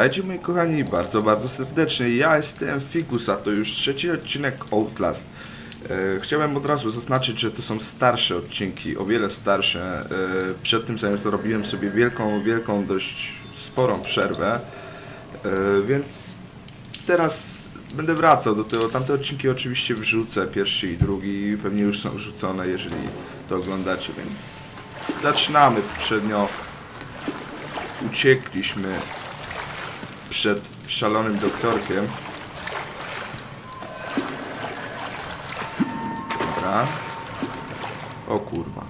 Witajcie moi kochani bardzo, bardzo serdecznie. Ja jestem Figus, a to już trzeci odcinek Outlast. E, chciałem od razu zaznaczyć, że to są starsze odcinki, o wiele starsze. E, przed tym zanim zrobiłem sobie wielką, wielką, dość sporą przerwę. E, więc teraz będę wracał do tego. Tamte odcinki oczywiście wrzucę, pierwszy i drugi. Pewnie już są wrzucone, jeżeli to oglądacie, więc zaczynamy poprzednio. Uciekliśmy przed szalonym doktorkiem. Dobra. O kurwa.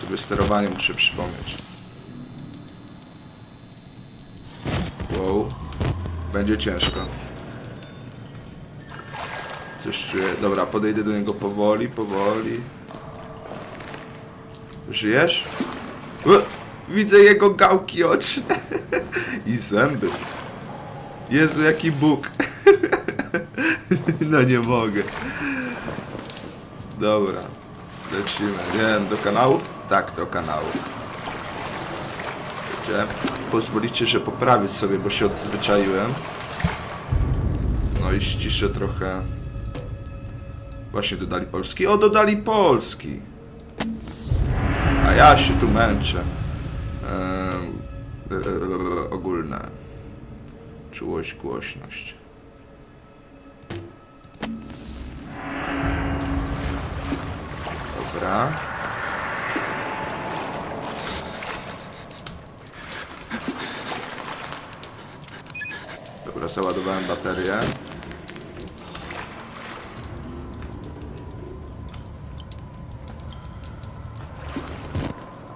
Sobie sterowanie muszę przypomnieć. Wow. Będzie ciężko. Coś czuję. Dobra, podejdę do niego powoli, powoli. Żyjesz? Widzę jego gałki oczne i zęby. Jezu, jaki Bóg. No nie mogę. Dobra. Lecimy. Nie do kanałów? Tak, do kanałów. Pozwolicie, że poprawię sobie, bo się odzwyczaiłem. No i ściszę trochę. Właśnie dodali polski. O, dodali polski. A ja się tu męczę. E, ogólne. Czułość, głośność. Dobra. Dobra, załadowałem baterię.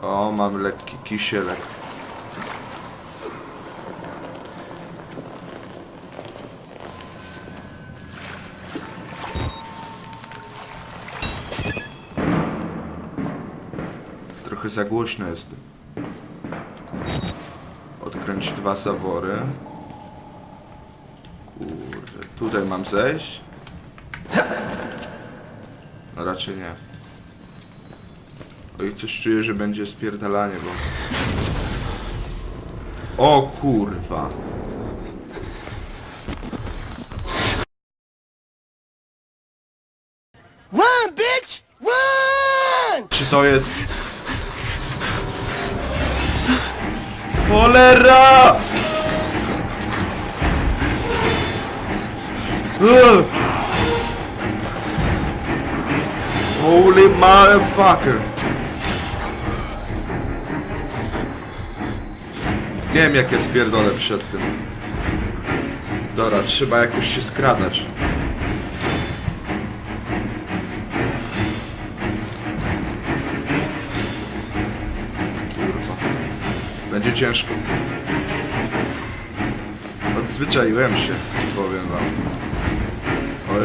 O, mam lekki kisielek. Trochę za głośno jest. Odkręć dwa zawory. Kurde, tutaj mam zejść? No raczej nie. Oj, coś czuję, że będzie spierdalanie, bo... O kurwa. Holy motherfucker! Nie wiem jak ja spierdolę przed tym. Dobra, trzeba jakoś się skradać. Kurwa. Będzie ciężko. Odzwyczaiłem się, powiem wam.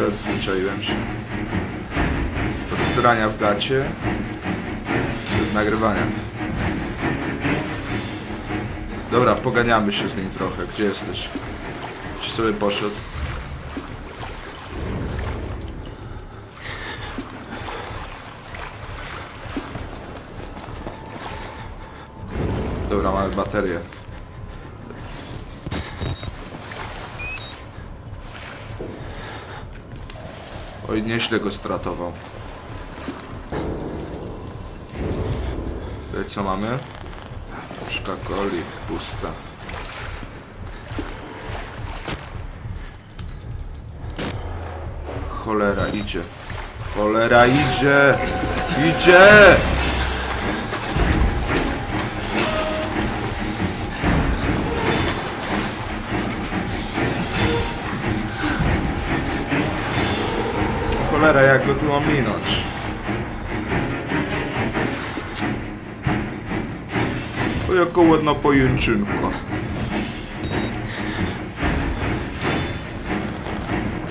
Odzwyczaiłem się. Od strania w gacie do nagrywania. Dobra, poganiamy się z nim trochę. Gdzie jesteś? Czy sobie poszedł? Dobra, mamy baterię. Oj, nieźle go stratował. Tutaj co mamy? Puszka coli, pusta. Cholera, idzie. Cholera, idzie! Idzie! Cholera, jak go tu ominąć? O, jaka ładna pojęczynka.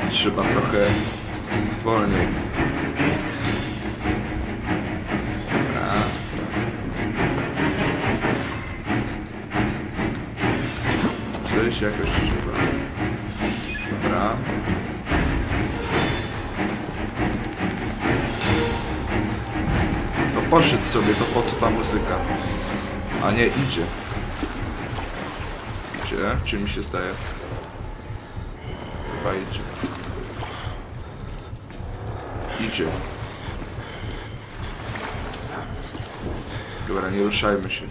Trzeba trochę wolniej. Coś jakoś trzeba. Dobra. No poszedł sobie, to po co ta muzyka? A nie, idzie. idzie, czy mi się zdaje? Chyba idzie. Idzie. Dobra, nie ruszajmy się.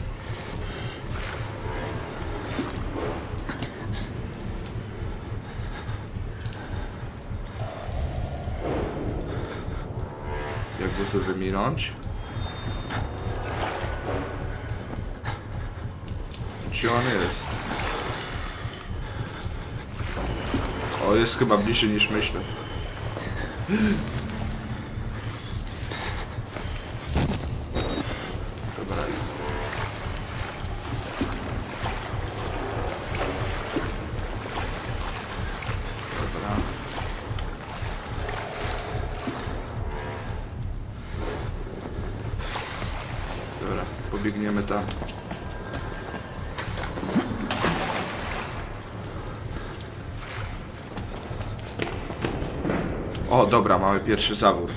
Jakby to wyminąć? Gdzie on jest? O, jest chyba bliżej niż myślę. Dobra, mamy pierwszy zawór.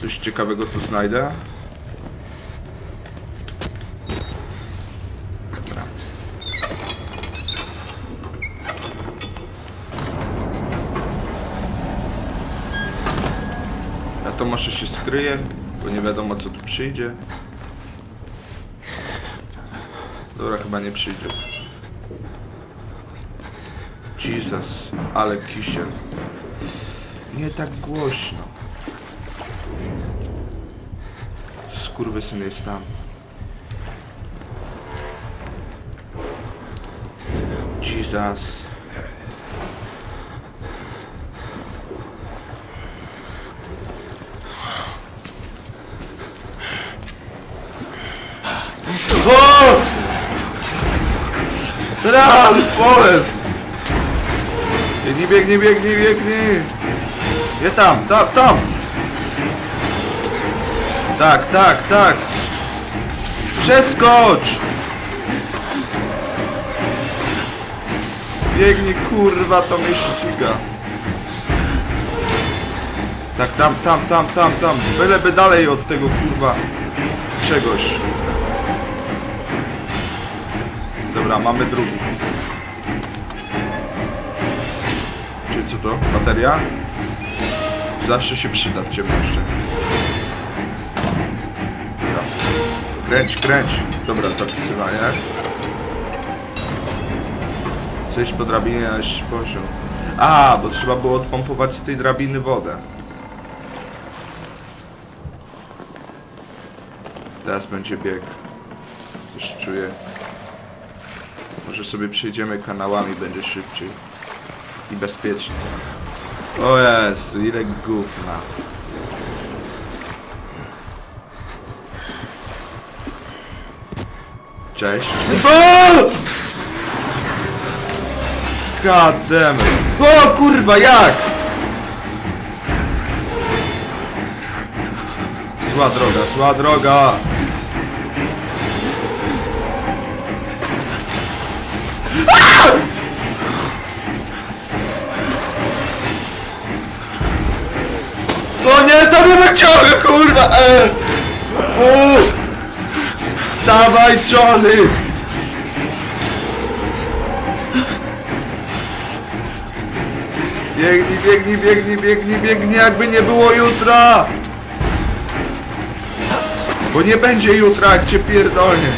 Coś ciekawego tu znajdę. Dobra. Ja to może się skryję, bo nie wiadomo co tu przyjdzie. Dobra, chyba nie przyjdzie. Jesus, ale kisiel. Nie tak głośno. Skurwysyn jest tam. Jesus. O! Run, Forest! Biegnij, biegnij, biegnij, biegnij! Nie tam, tam, tam! Tak, tak, tak! Przeskocz! Biegnij, kurwa, to mnie ściga. Tak, tam, tam, tam, tam, tam. Byleby dalej od tego, kurwa, czegoś. Dobra, mamy drugi. Czy co to? Bateria? Zawsze się przyda w ciemności. Dobra. Kręć, kręć. Dobra, zapisywanie. Zejść po drabinie na poziom. A, bo trzeba było odpompować z tej drabiny wodę. Teraz będzie bieg. Coś czuję. Może sobie przejdziemy kanałami, będzie szybciej. I bezpiecznie. O jest, ile gówna. Cześć. O! God damn it. O kurwa, jak? Zła droga, zła droga. O nie, to mnie wyciąga, kurwa! E! Fu! Johnny! Biegnij, biegnij, biegnij, biegnij, biegnij, jakby nie było jutra! Bo nie będzie jutra, jak cię pierdolnie.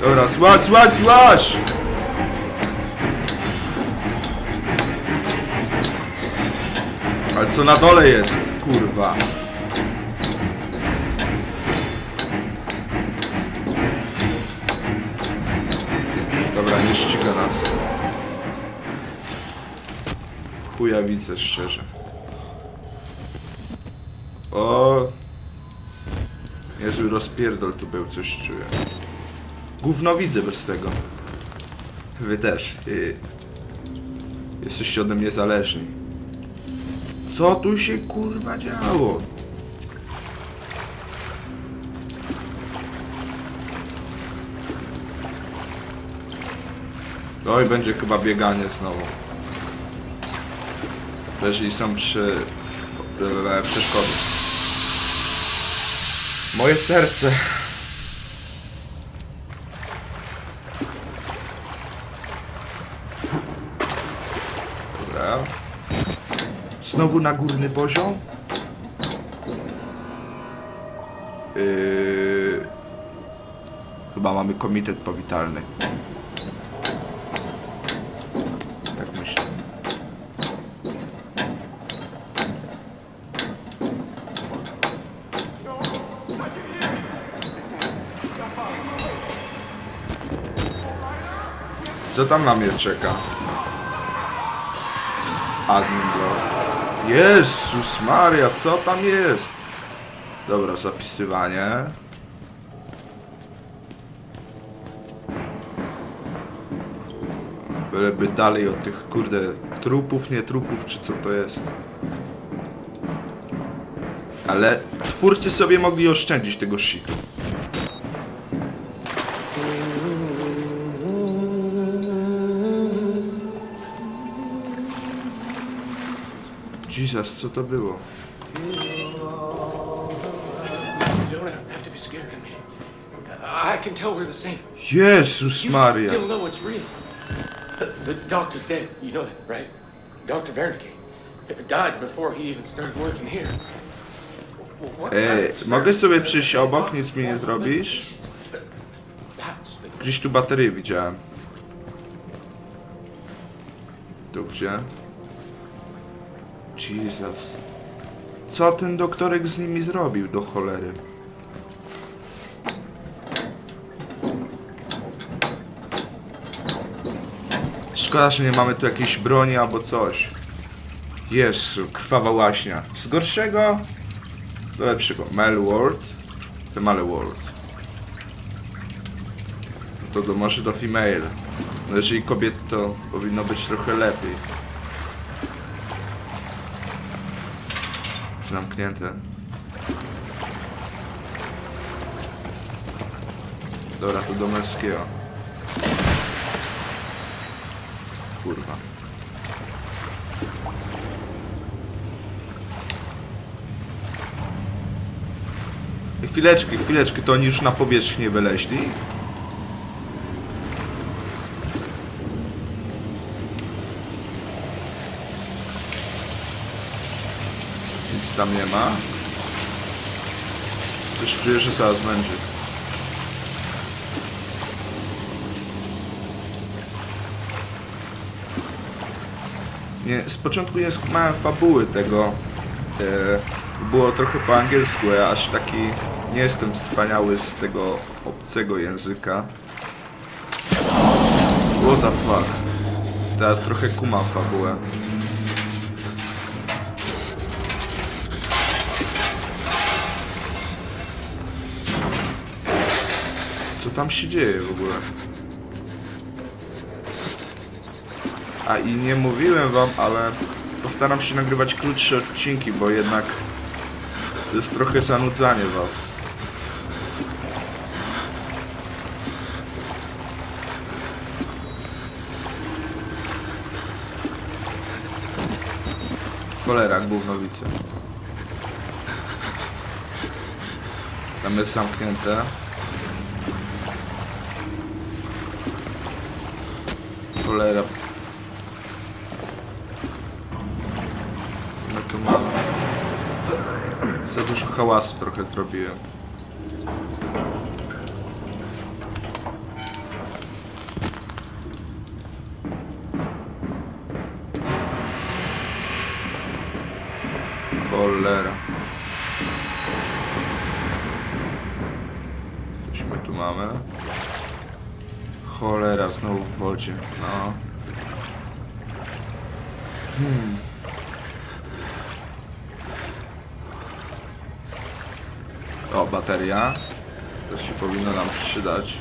Dobra, złaź, złaź, złaź! Ale co na dole jest, kurwa? Chuja widzę, szczerze. O! Niezły rozpierdol tu był, coś czuję. Gówno widzę bez tego. Wy też. Yy. Jesteście ode mnie zależni. Co tu się kurwa działo? Oj, będzie chyba bieganie znowu jeżeli są przy e, przeszkody. Moje serce. Dobra. Znowu na górny poziom. Yy... Chyba mamy komitet powitalny. Co tam na mnie czeka? Admin. Jezus Maria, co tam jest? Dobra, zapisywanie. Byleby dalej od tych, kurde, trupów, nie trupów, czy co to jest. Ale twórcy sobie mogli oszczędzić tego shitu. Jesus, co to było? You. Jezus You Maria. still know it's real. The doctor's dead. You know that, right? Dr. Wernicke died before he even started working here. E, happened? mogę sobie przyjść obok, nic mi nie zrobisz? Gdzieś tu baterię widziałem. Tu gdzie? Jesus. Co ten doktorek z nimi zrobił do cholery? Szkoda, że nie mamy tu jakiejś broni albo coś. Jezu, krwawa łaśnia. Z gorszego do lepszego. Malword. To Malword. To do, może do female. No jeżeli kobiety to powinno być trochę lepiej. Zamknięte. Dobra, to do męskiego. Kurwa. Chwileczkę, chwileczkę, to oni już na powierzchnię wyleźli? Tam nie ma. Coś czuję, że zaraz będzie. Nie, z początku nie skumałem fabuły tego. E, było trochę po angielsku, ja aż taki nie jestem wspaniały z tego obcego języka. What the fuck. Teraz trochę kumam fabułę. Co tam się dzieje w ogóle? A i nie mówiłem wam, ale postaram się nagrywać krótsze odcinki, bo jednak to jest trochę zanudzanie was. Cholera, gównowice. Tam jest zamknięte. Cholera. No to mam. Za dużo hałasu trochę zrobiłem. Cholera. Coś my tu mamy? Cholera, No. O, bateria. To się powinno nam przydać.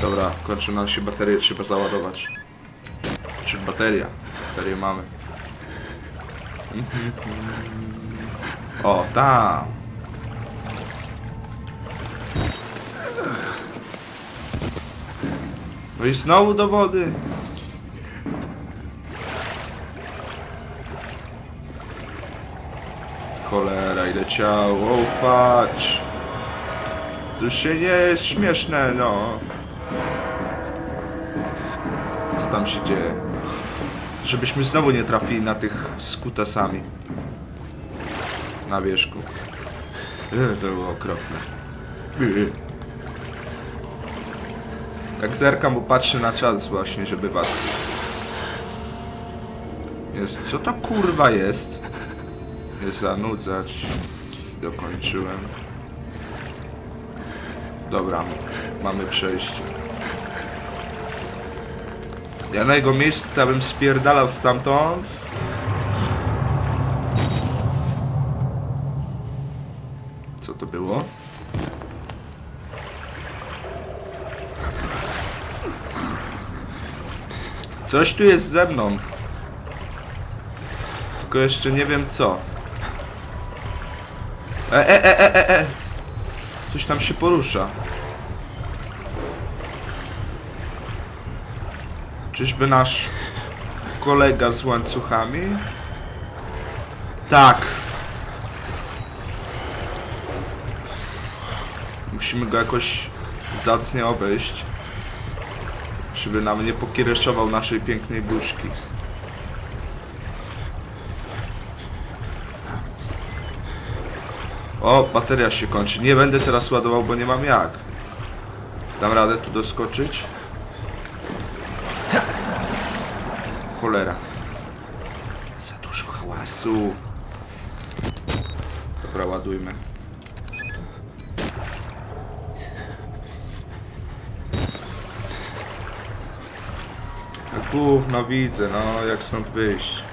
Dobra, kończy nam się baterie, trzeba załadować. Czy bateria? Baterię mamy. O, tam. No i znowu do wody. Cholera, ile ciał, o facz. To się nie jest śmieszne, no. tam się dzieje. Żebyśmy znowu nie trafili na tych z kutasami. Na wierzchu. Ech, To było okropne. Jak zerkam, bo patrzę na czas właśnie, żeby was... Jest. Co to kurwa jest? Nie zanudzać. Dokończyłem. Dobra, mamy przejście. Ja na jego miejscu bym spierdalał stamtąd. Co to było? Coś tu jest ze mną. Tylko jeszcze nie wiem co. E, e, e, e, e, e. Coś tam się porusza. Czyżby nasz kolega z łańcuchami? Tak. Musimy go jakoś zacnie obejść. Żeby nam nie pokiereszował naszej pięknej buźki. O, bateria się kończy. Nie będę teraz ładował, bo nie mam jak. Dam radę tu doskoczyć? Cholera. Za dużo hałasu. Dobra, ładujmy. Gówno widzę, no jak stąd wyjść.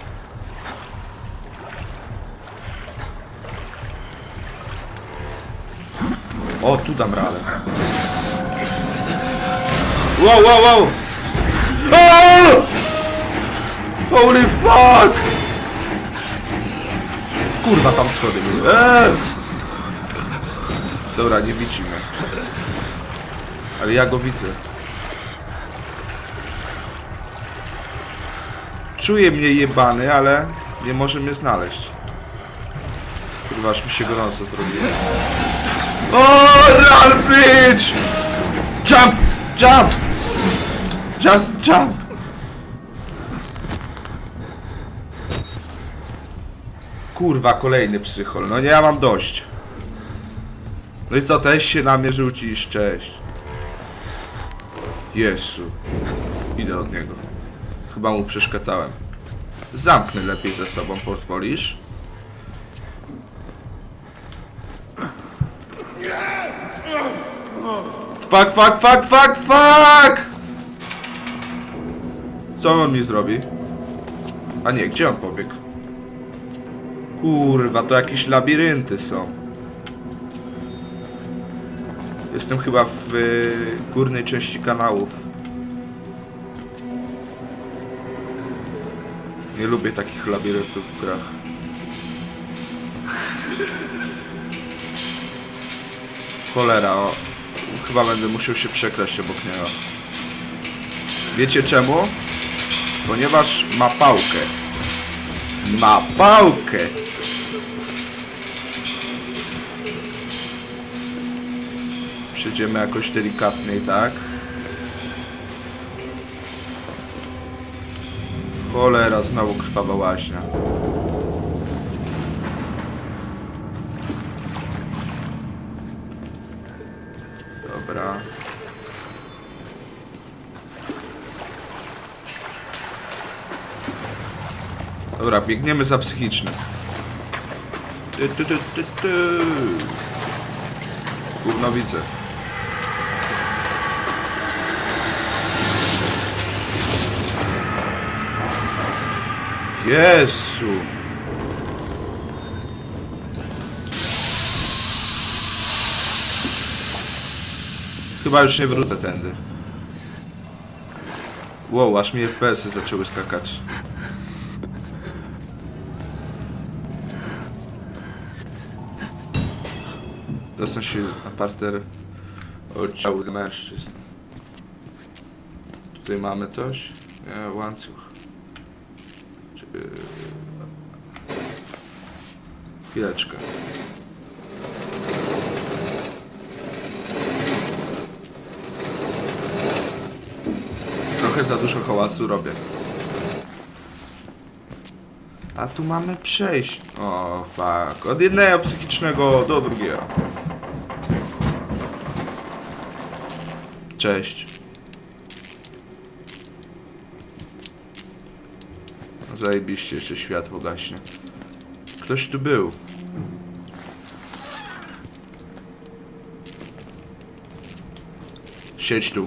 O, tu dam radę. Wow, wow, wow! O! Holy fuck! Kurwa, tam schody były. Eee! Dobra, nie widzimy. Ale ja go widzę. Czuje mnie jebany, ale nie może mnie znaleźć. Kurwa, aż mi się gorąco zrobiło. O, run, bitch! Jump! Jump! Just jump! Kurwa, kolejny psychol. No nie, ja mam dość. No i co, też się na mnie rzucisz? Cześć. Jezu. Idę od niego. Chyba mu przeszkadzałem. Zamknę lepiej ze sobą, pozwolisz? Fuck, fuck, fuck, fuck, fuck! Co on mi zrobi? A nie, gdzie on pobiegł? Kurwa, to jakieś labirynty są. Jestem chyba w y, górnej części kanałów. Nie lubię takich labiryntów w grach. Cholera, o. Chyba będę musiał się przekraść obok niego. Wiecie czemu? Ponieważ ma pałkę. Ma pałkę! Przejdziemy jakoś delikatniej, tak? Cholera, znowu krwawa łaźnia. Dobra. Dobra, biegniemy za psychicznym. Ty, ty, ty, ty, ty. Widzę. Jezu. Chyba już nie wrócę tędy. Wow, aż mi FPS-y zaczęły skakać. Dostał się na parter oddziału dla mężczyzn. Tutaj mamy coś? Nie, łańcuch. Czy... Chwileczkę. Trochę za dużo hałasu robię. A tu mamy przejść. O, fuck. Od jednego psychicznego do drugiego. Cześć. Zajebiście, jeszcze światło gaśnie. Ktoś tu był. Siedź tu.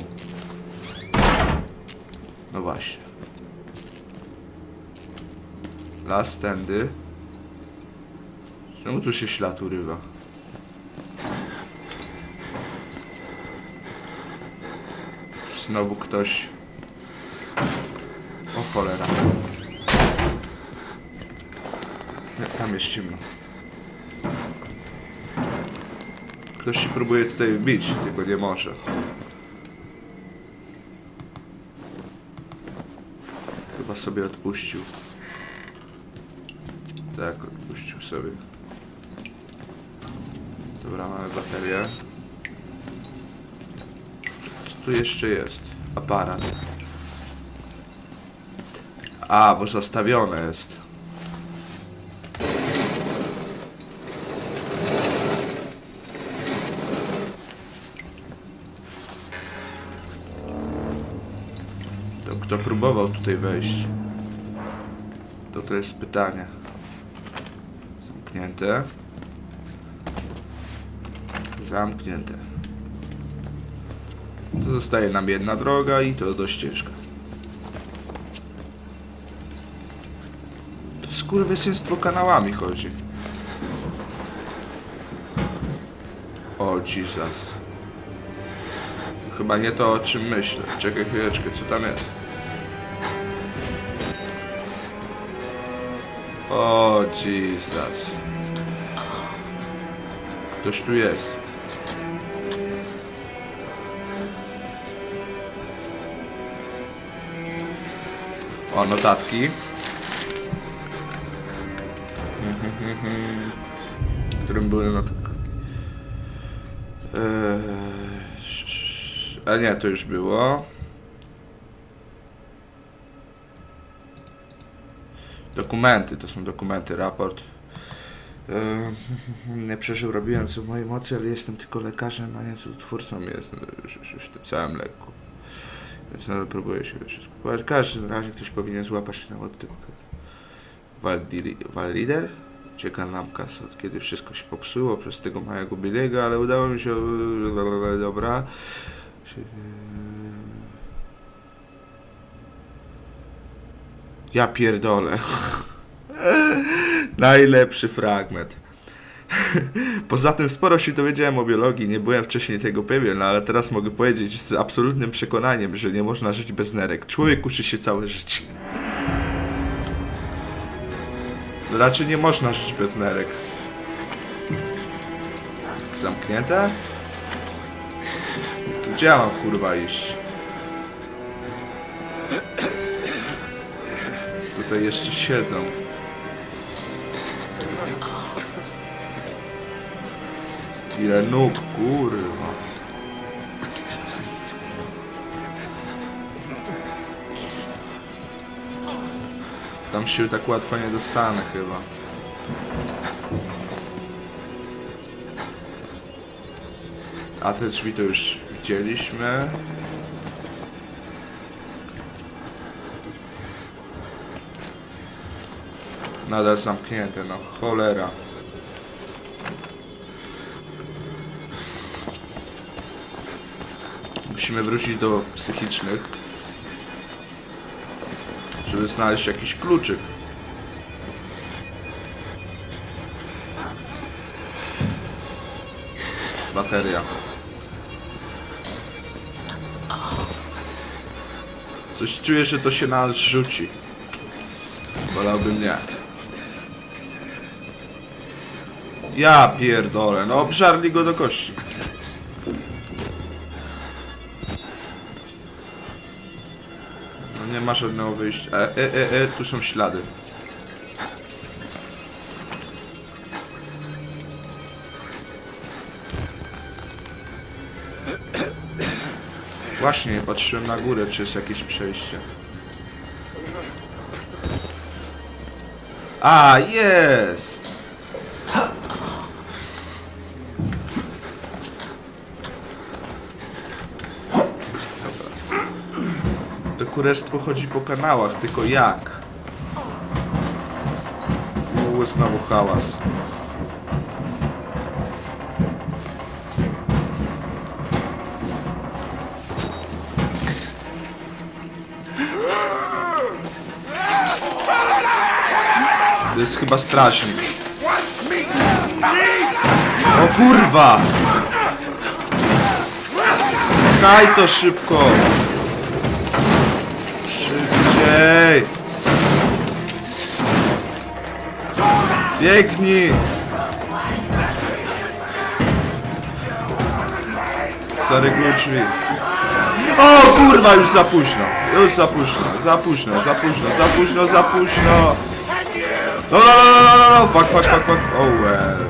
No właśnie. Las tędy. Czemu tu się ślad urywa? Znowu ktoś. O cholera. Tam jest ciemno. Ktoś się próbuje tutaj wbić, tylko nie może. Chyba sobie odpuścił. Tak, odpuścił sobie. Dobra, mamy baterię. Co tu jeszcze jest? Aparat. A, bo zastawione jest. Kto próbował tutaj wejść? To to jest pytanie. Zamknięte. Zamknięte. To zostaje nam jedna droga i to dość ciężka. To skurwysyństwo kanałami chodzi. O Jesus. Chyba nie to o czym myślę. Czekaj chwileczkę, co tam jest? O Jesus. Ktoś tu jest. O, notatki. Którym były notatki. Eee, a nie, to już było. Dokumenty, to są dokumenty, raport. Eee, nie przeżył, robiłem co w mojej mocy, ale jestem tylko lekarzem, a nie twórcą jest w tym całym leku. Więc nadal próbuję się wszystko. W każdym razie ktoś powinien złapać się na tego Walrider? Czeka nam kas od kiedy wszystko się popsuło przez tego małego bilega, ale udało mi się... Dobra. Ja pierdolę. Najlepszy fragment. Poza tym sporo się dowiedziałem o biologii, nie byłem wcześniej tego pewien, ale teraz mogę powiedzieć z absolutnym przekonaniem, że nie można żyć bez nerek. Człowiek uczy się całe życie. Raczej nie można żyć bez nerek. Zamknięte? Gdzie ja kurwa iść? Tutaj jeszcze siedzą. Ile nóg, kurwa. Tam się tak łatwo nie dostanę chyba. A te drzwi to już widzieliśmy. Nadal zamknięte, no cholera. Musimy wrócić do psychicznych. Żeby znaleźć jakiś kluczyk. Bateria. Coś czuję, że to się na nas rzuci. Wolałbym nie. Ja pierdolę, no obżarli go do kości. No nie ma żadnego wyjścia. E, e, e, e, tu są ślady. Właśnie, patrzyłem na górę, czy jest jakieś przejście. A, jest! Kurestwo chodzi po kanałach, tylko jak? Uuu, znowu hałas. To jest chyba strażnik. O kurwa! Daj to szybko! Biegnij! Zaryguj drzwi. O kurwa, już za późno. Już za późno, za późno, za późno, za późno, za późno. No, no, no, no, no, no, fuck, fuck, fuck, fuck. Oh well.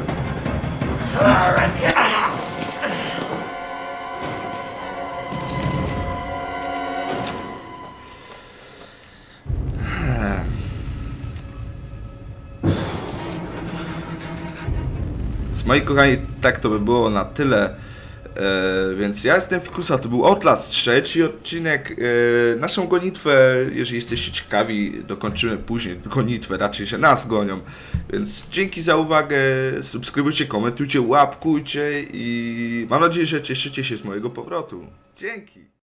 Moi kochani, tak to by było na tyle. E, więc ja jestem Fikusa, to był Outlast, trzeci odcinek. E, naszą gonitwę, jeżeli jesteście ciekawi, dokończymy później. Gonitwę, raczej się nas gonią. Więc dzięki za uwagę, subskrybujcie, komentujcie, łapkujcie i mam nadzieję, że cieszycie się z mojego powrotu. Dzięki!